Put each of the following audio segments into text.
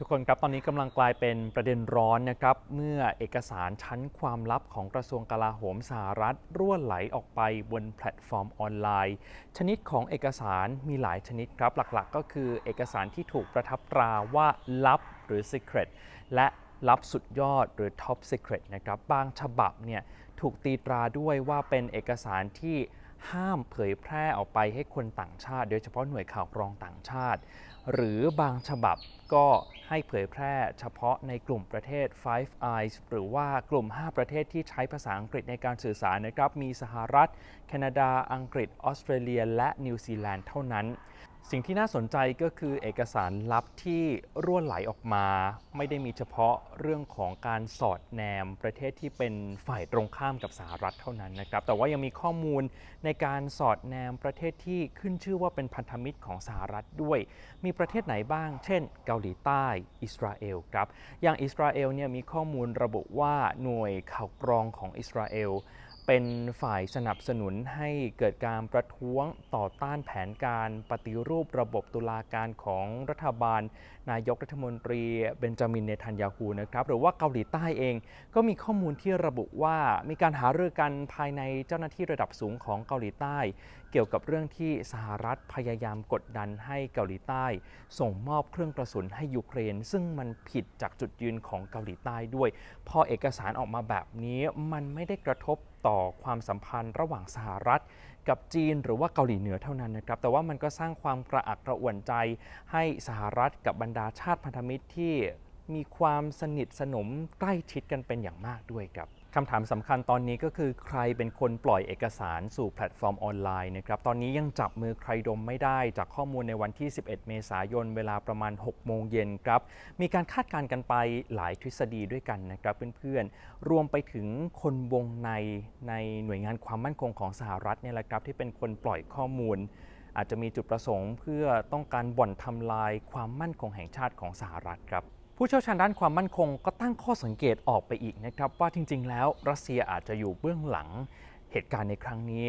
ทุกคนครับตอนนี้กำลังกลายเป็นประเด็นร้อนนะครับเมื่อเอกสารชั้นความลับของกระทรวงกลาโหมสหรัฐรั่วไหลออกไปบนแพลตฟอร์มออนไลน์ ชนิดของเอกสารมีหลายชนิดครับ หลักๆ ก็คือเอกสารที่ถูกประทับตราว่าลับหรือ secret และลับสุดยอดหรือ top secret นะครับบางฉบับเนี่ยถูกตีตราด้วยว่าเป็นเอกสารที่ ห้ามเผยแพร่ออกไปให้คนต่างชาติ โดยเฉพาะหน่วยข่าวกรองต่างชาติ หรือบางฉบับก็ให้เผยแพร่เฉพาะในกลุ่มประเทศ Five Eyes หรือว่ากลุ่ม 5 ประเทศที่ใช้ภาษาอังกฤษในการสื่อสารนะครับ มีสหรัฐ แคนาดา อังกฤษ ออสเตรเลีย และนิวซีแลนด์เท่านั้นสิ่งที่น่าสนใจก็คือเอกสารลับที่รั่วไหลออกมา ไม่ได้มีเฉพาะเรื่องของการสอดแนมประเทศที่เป็นฝ่ายตรงข้ามกับสหรัฐเท่านั้นนะครับ แต่ว่ายังมีข้อมูลในการสอดแนมประเทศที่ขึ้นชื่อว่าเป็นพันธมิตรของสหรัฐด้วย มีประเทศไหนบ้าง เช่น เกาหลีใต้ อิสราเอลครับอย่างอิสราเอลเนี่ยมีข้อมูลระบุว่าหน่วยข่าวกรองของอิสราเอล เป็นฝ่ายสนับสนุนให้เกิดการประท้วงต่อต้านแผนการปฏิรูประบบตุลาการของรัฐบาล นายกรัฐมนตรีเบนจามินเนทันยาฮูนะครับ หรือว่าเกาหลีใต้เอง ก็มีข้อมูลที่ระบุว่ามีการหารือกันภายในเจ้าหน้าที่ระดับสูงของเกาหลีใต้ เกี่ยวกับเรื่องที่สหรัฐพยายามกดดันให้เกาหลีใต้ ส่งมอบเครื่องกระสุนให้ยูเครน ซึ่งมันผิดจากจุดยืนของเกาหลีใต้ด้วย พอเอกสารออกมาแบบนี้มันไม่ได้กระทบต่อความสัมพันธ์ระหว่างสหรัฐ กับจีนหรือว่าเกาหลีเหนือเท่านั้นนะครับ แต่ว่ามันก็สร้างความกระอักกระอ่วนใจให้สหรัฐกับบรรดาชาติพันธมิตรที่มีความสนิทสนมใกล้ชิดกันเป็นอย่างมากด้วยครับ คำถามสำคัญตอนนี้ก็คือใครเป็นคนปล่อยเอกสารสู่แพลตฟอร์มออนไลน์นะครับตอนนี้ยังจับมือใครดมไม่ได้จากข้อมูลในวันที่ 11 เมษายน เวลาประมาณ 6 โมงเย็นครับ มีการคาดการณ์กันไปหลายทฤษฎีด้วยกันนะครับเพื่อนๆ รวมไปถึงคนวงในในหน่วยงานความมั่นคงของสหรัฐเนี่ยแหละครับที่เป็นคนปล่อยข้อมูล อาจจะมีจุดประสงค์ เพื่อต้องการบ่อนทำลายความมั่นคงแห่งชาติของสหรัฐครับ ผู้เชี่ยวชาญด้านความมั่นคงก็ตั้งข้อสังเกตออกไปอีกนะครับว่าจริง ๆ แล้วรัสเซียอาจจะอยู่เบื้องหลังเหตุการณ์ในครั้งนี้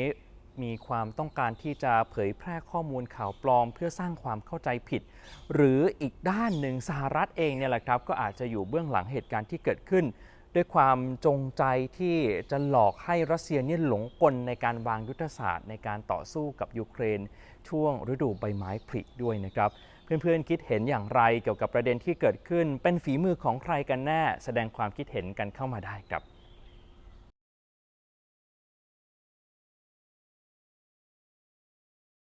มีความต้องการที่จะเผยแพร่ข้อมูลข่าวปลอม เพื่อสร้างความเข้าใจผิด หรืออีกด้านหนึ่งสหรัฐเองเนี่ยแหละครับก็อาจจะอยู่เบื้องหลังเหตุการณ์ที่เกิดขึ้น ด้วยความจงใจที่จะหลอกให้รัสเซียเนี่ยหลงกลในการวางยุทธศาสตร์ ในการต่อสู้กับยูเครน ช่วงฤดูใบไม้ผลิด้วยนะครับ เพื่อนๆคิดเห็นอย่างไรเกี่ยวกับประเด็นที่เกิดขึ้น เป็นฝีมือของใครกันแน่ แสดงความคิดเห็นกันเข้ามาได้ครับ